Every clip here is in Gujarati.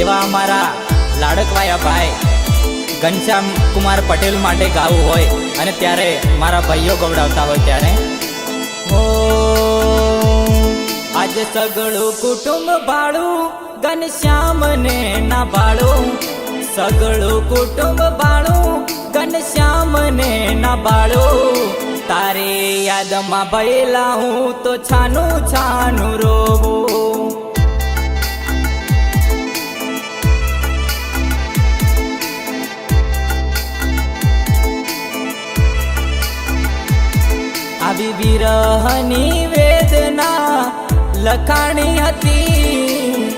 એવા અમારા લાડકવાયા ભાઈ ઘનશ્યામ કુમાર પટેલ માટે ગાવું હોય અને ત્યારે મારા ભાઈઓ ગવડાવતા હોય ત્યારે. હો, આજે સગળું કુટુંબ ભાડું ઘનશ્યામને ના ભાડું. સગળું કુટુંબ ભાડું ઘનશ્યામને ના ભાડું. તારે યાદમાં ભયેલા હું તો છાનું છાનું રોવું. આવી વિરહની વેદના લખાણી હતી.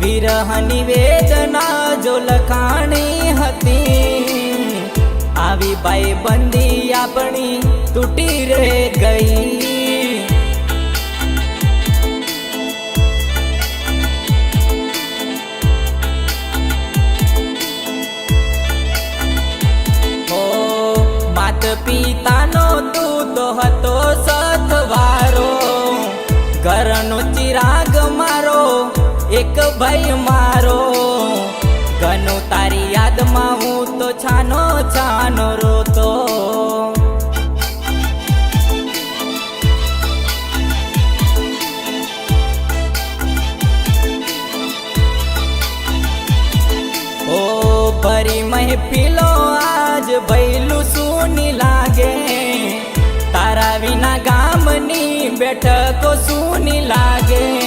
વિરહની વેદના જો લખાણી હતી. આવી બાઈ બંદી આપણી તૂટી રે ગઈ. ઓ માત પિતાનો મારો, એક ભાઈ મારો. ઘનુ તારી યાદમાં હું તો છાનો છાનો રોતો. ઓ ભરી મહેફિલો, આજ ભૈલું સુની લાગે. તારા વિના ગામની બેઠકો સુની લાગે.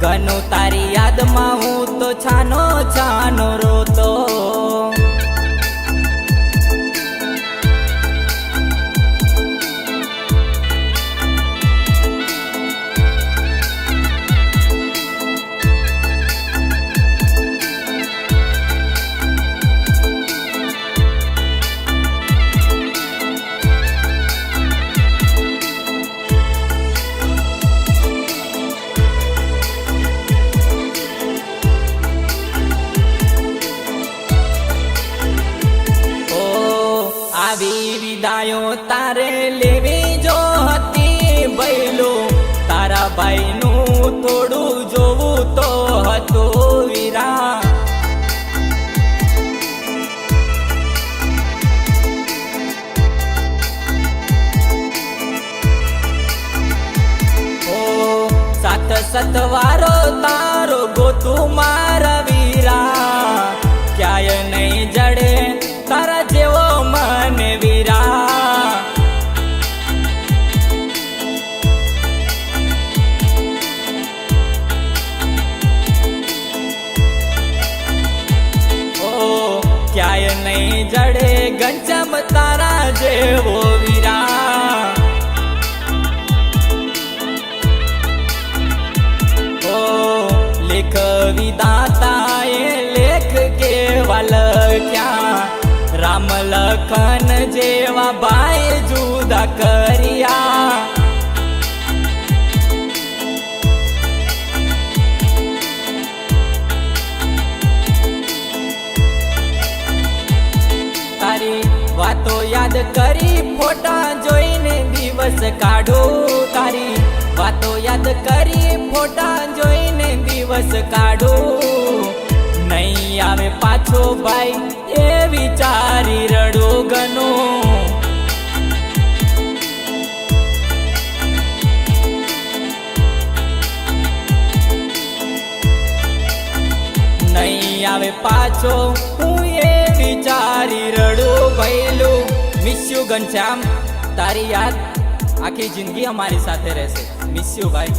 ઘનું તારી યાદમાં હું તો છાનો છાનો રોતો વિદાયો તારે લેવી જો હતી બૈલો. તારા ભાઈનું થોડું જોવું તો હતું વીરા. સતવારો તારો ગોતું મારા જડે ગંજમ તારા જેવો વીરા. ઓ લેખ વિદાતા એ લેખ કેવા લખ્યા? રામ લખન જેવા ભાઈ જુદા કર્યા. કરી ફોટા જોઈને દિવસ કાઢો તારી. વાતો યાદ કરી ફોટા જોઈને દિવસ કાઢો. નહીં આવે પાછો ભાઈ એ વિચારી રડો ગનો નહીં આવે પાછો હું એ વિચારી રડું મિસ યુ ઘનશ્યામ તારી યાદ આખી જિંદગી અમારી સાથે રહેશે. મિસ યુ ભાઈ